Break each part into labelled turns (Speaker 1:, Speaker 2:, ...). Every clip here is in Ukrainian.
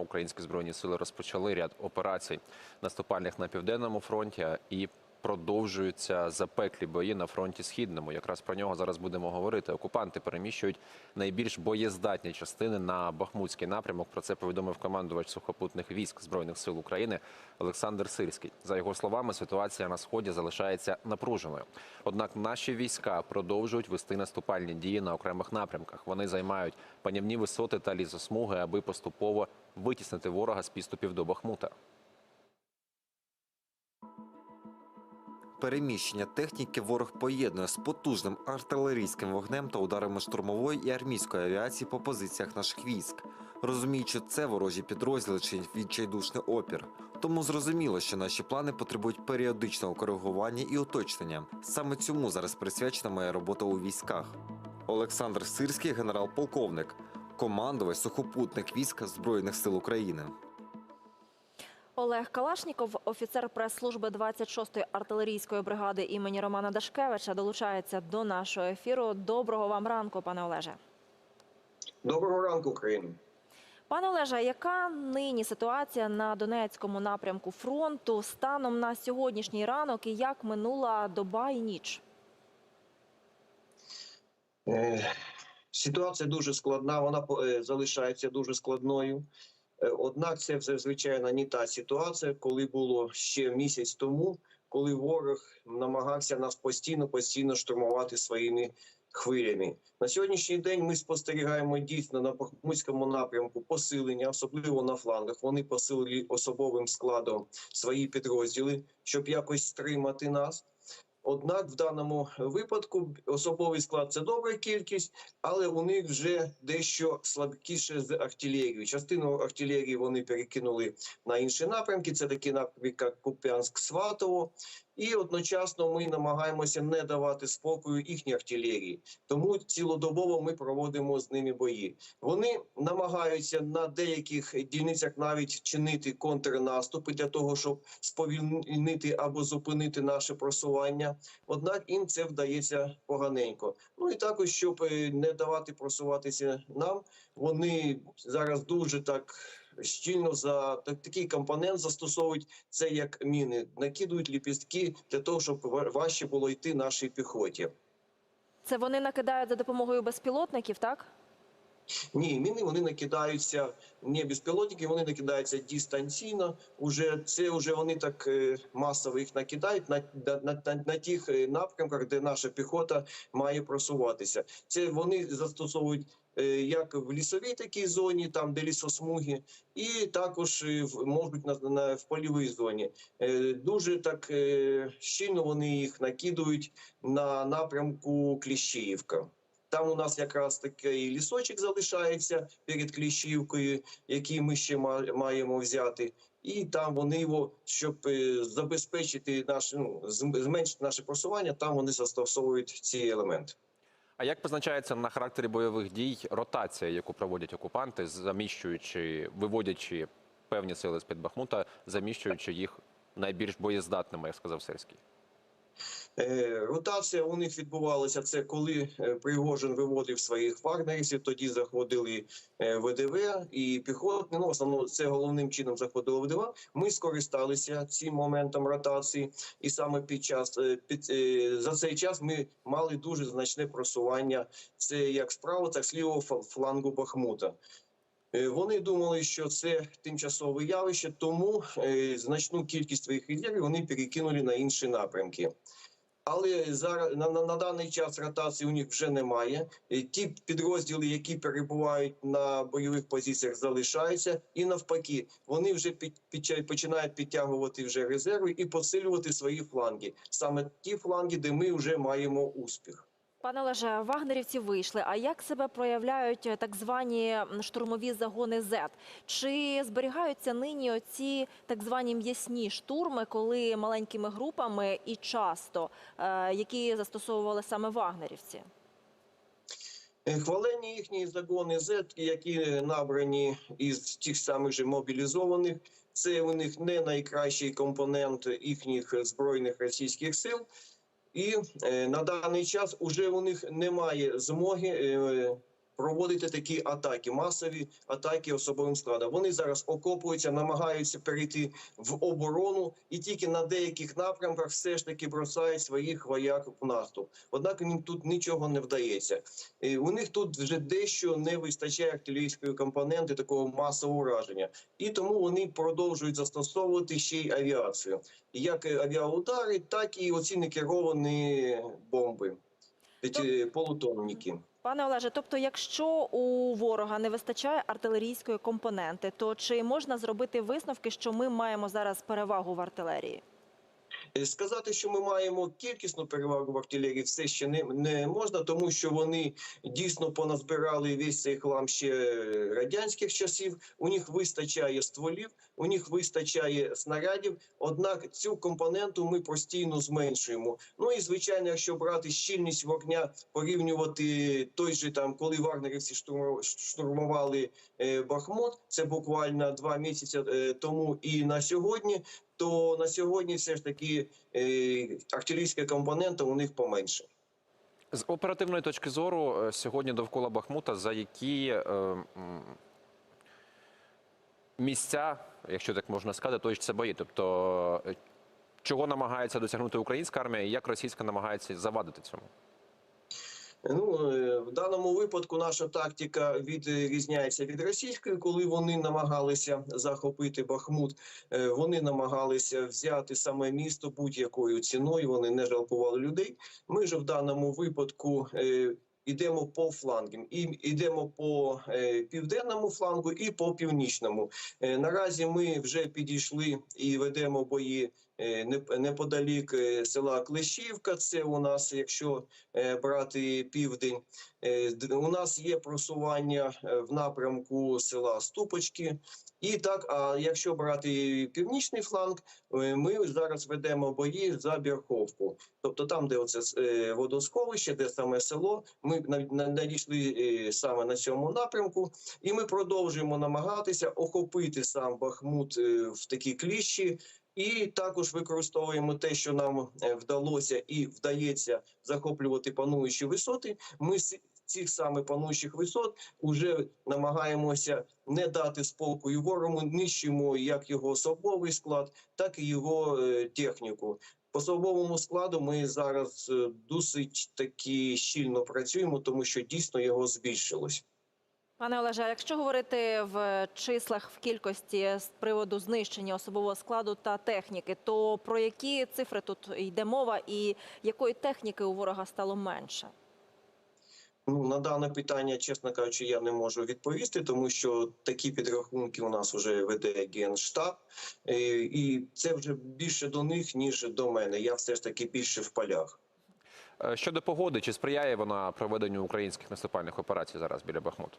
Speaker 1: Українські збройні сили розпочали ряд операцій наступальних на південному фронті і продовжуються запеклі бої на фронті східному. Якраз про нього зараз будемо говорити. Окупанти переміщують найбільш боєздатні частини на Бахмутський напрямок. Про це повідомив командувач сухопутних військ збройних сил України Олександр Сирський. За його словами, ситуація на сході залишається напруженою. Однак наші війська продовжують вести наступальні дії на окремих напрямках. Вони займають панівні висоти та лісосмуги, аби поступово витіснити ворога з підступів до Бахмута.
Speaker 2: Переміщення техніки ворог поєднує з потужним артилерійським вогнем та ударами штурмової і армійської авіації по позиціях наших військ. Розуміючи це, ворожі підрозділи чинять відчайдушний опір. Тому зрозуміло, що наші плани потребують періодичного коригування і уточнення. Саме цьому зараз присвячена моя робота у військах. Олександр Сирський, генерал-полковник, командувач сухопутних військ Збройних сил України.
Speaker 3: Олег Калашніков, офіцер прес-служби 26-ї артилерійської бригади імені Романа Дашкевича, долучається до нашого ефіру. Доброго вам ранку, пане Олеже.
Speaker 4: Доброго ранку, Україна.
Speaker 3: Пане Олеже, яка нині ситуація на Донецькому напрямку фронту станом на сьогоднішній ранок і як минула доба і ніч?
Speaker 4: Е, Ситуація дуже складна, вона е, залишається дуже складною. Е, Однак це вже звичайно не та ситуація, коли було ще місяць тому, коли ворог намагався нас постійно постійно штурмувати своїми хвилями. На сьогоднішній день ми спостерігаємо дійсно на Бахмутському напрямку посилення, особливо на флангах. Вони посилили особовим складом свої підрозділи, щоб якось стримати нас. Однак в даному випадку особовий склад це добра кількість, але у них вже дещо слабкіше з артилерією. Частину артилерії вони перекинули на інші напрямки. Це такі напрямки, як Куп'янськ-Сватово. І одночасно ми намагаємося не давати спокою їхній артилерії. Тому цілодобово ми проводимо з ними бої. Вони намагаються на деяких дільницях навіть чинити контрнаступи для того, щоб сповільнити або зупинити наше просування. Однак їм це вдається поганенько. Ну і також, щоб е, не давати просуватися нам, вони зараз дуже так щільно за так, такий компонент застосовують це як міни, накидують ліпістки для того, щоб ва- важче було йти нашій піхоті.
Speaker 3: Це вони накидають за допомогою безпілотників, так?
Speaker 4: Ні, міни вони накидаються не безпілотники, вони накидаються дистанційно. Уже це вже вони так е, масово їх накидають на, на, на, на, тих е, напрямках, де наша піхота має просуватися. Це вони застосовують е, як в лісовій такій зоні, там де лісосмуги, і також можуть на, на в польовій зоні. Дуже так щільно вони їх накидують на напрямку Кліщіївка. Там у нас якраз такий лісочок залишається перед Кліщівкою, який ми ще ма- маємо взяти. І там вони його, щоб е, забезпечити наше ну, зм- зменшити наше просування, там вони застосовують ці елементи.
Speaker 1: А як позначається на характері бойових дій ротація, яку проводять окупанти, заміщуючи, виводячи певні сили з під Бахмута, заміщуючи їх найбільш боєздатними, як сказав Сирський?
Speaker 4: Е, Ротація у них відбувалася це коли е, Пригожин виводив своїх вагнерівців, тоді заходили е, ВДВ і піхотні. Ну, в основному це головним чином заходило ВДВ. Ми скористалися цим моментом ротації, і саме під час е, під е, за цей час ми мали дуже значне просування. Це як з правого, так з лівого флангу Бахмута. Е, Вони думали, що це тимчасове явище, тому е, значну кількість своїх резервів вони перекинули на інші напрямки. Але зараз на, на, на даний час ротації у них вже немає. Е, Ті підрозділи, які перебувають на бойових позиціях, залишаються, і навпаки, вони вже під, під, починають підтягувати вже резерви і посилювати свої фланги. Саме ті фланги, де ми вже маємо успіх.
Speaker 3: Пане Олеже, вагнерівці вийшли. А як себе проявляють е, так звані штурмові загони Z? Чи зберігаються нині оці так звані м'ясні штурми, коли маленькими групами і часто, е, які застосовували саме вагнерівці?
Speaker 4: Е, Хвалені їхні загони Z, які набрані із тих самих же мобілізованих. Це у них не найкращий компонент їхніх збройних російських сил. І е, на даний час уже у них немає змоги е, проводити такі атаки, масові атаки особовим складом. Вони зараз окопуються, намагаються перейти в оборону, і тільки на деяких напрямках все ж таки бросають своїх вояк в наступ. Однак їм тут нічого не вдається. Е, У них тут вже дещо не вистачає артилерійської компоненти такого масового ураження, і тому вони продовжують застосовувати ще й авіацію, як авіаудари, так і оці некеровані бомби, ці полутонніки.
Speaker 3: Пане Олеже, тобто, якщо у ворога не вистачає артилерійської компоненти, то чи можна зробити висновки, що ми маємо зараз перевагу в артилерії?
Speaker 4: Е, Сказати, що ми маємо кількісну перевагу в артилерії, все ще не, не можна, тому що вони дійсно поназбирали весь цей хлам ще радянських часів. У них вистачає стволів, у них вистачає снарядів. Однак цю компоненту ми постійно зменшуємо. Ну і звичайно, якщо брати щільність вогня, порівнювати той же там, коли вагнерівці штурму- штурмували е, Бахмут, це буквально два місяці е, тому, і на сьогодні то на сьогодні все ж таки е, артилерійська компонента у них поменше.
Speaker 1: З оперативної точки зору е, сьогодні довкола Бахмута за які е, місця, якщо так можна сказати, точаться бої? Тобто, е, чого намагається досягнути українська армія і як російська намагається завадити цьому?
Speaker 4: Ну е, в даному випадку наша тактика відрізняється від російської, коли вони намагалися захопити Бахмут. е, Вони намагалися взяти саме місто будь-якою ціною. Вони не жалкували людей. Ми ж в даному випадку. е, Йдемо по флангам, і йдемо по е, південному флангу і по північному. Е, наразі ми вже підійшли і ведемо бої е, неподалік е, села Клещівка. Це у нас, якщо е, брати південь. Е, У нас є просування е, в напрямку села Ступочки. І так, а якщо брати північний фланг, е, ми зараз ведемо бої за Бірховку. Тобто там, де оце е, водосховище, де саме село, ми на- на- надійшли е, саме на цьому напрямку, і ми продовжуємо намагатися охопити сам Бахмут е, в такі кліщі. І також використовуємо те, що нам е, вдалося і вдається захоплювати пануючі висоти. Ми з цих саме пануючих висот уже намагаємося не дати спокою ворогу, нищимо як його особовий склад, так і його е, техніку. По особовому складу ми зараз е, досить таки щільно працюємо, тому що дійсно його збільшилось.
Speaker 3: Пане Олеже, якщо говорити в числах в кількості з приводу знищення особового складу та техніки, то про які цифри тут йде мова, і якої техніки у ворога стало менше?
Speaker 4: Ну на дане питання, чесно кажучи, я не можу відповісти, тому що такі підрахунки у нас вже веде генштаб, Е, і це вже більше до них ніж до мене. Я все ж таки більше в полях.
Speaker 1: Е, Щодо погоди, чи сприяє вона проведенню українських наступальних операцій зараз біля Бахмуту?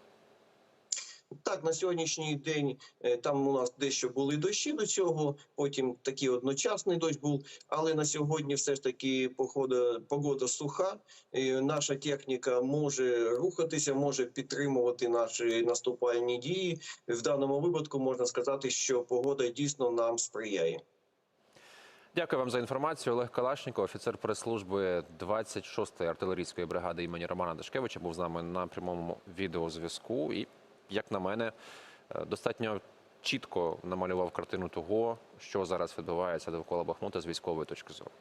Speaker 4: Так, на сьогоднішній день е, там у нас дещо були дощі до цього, потім такий одночасний дощ був. Але на сьогодні все ж таки погода, погода суха. Наша техніка може рухатися, може підтримувати наші наступальні дії. В даному випадку можна сказати, що погода дійсно нам сприяє.
Speaker 1: Дякую вам за інформацію. Олег Калашніков, офіцер прес-служби 26-ї артилерійської бригади імені Романа Дашкевича, був з нами на прямому відеозв'язку. І, як на мене, е, достатньо чітко намалював картину того, що зараз відбувається довкола Бахмута з військової точки зору.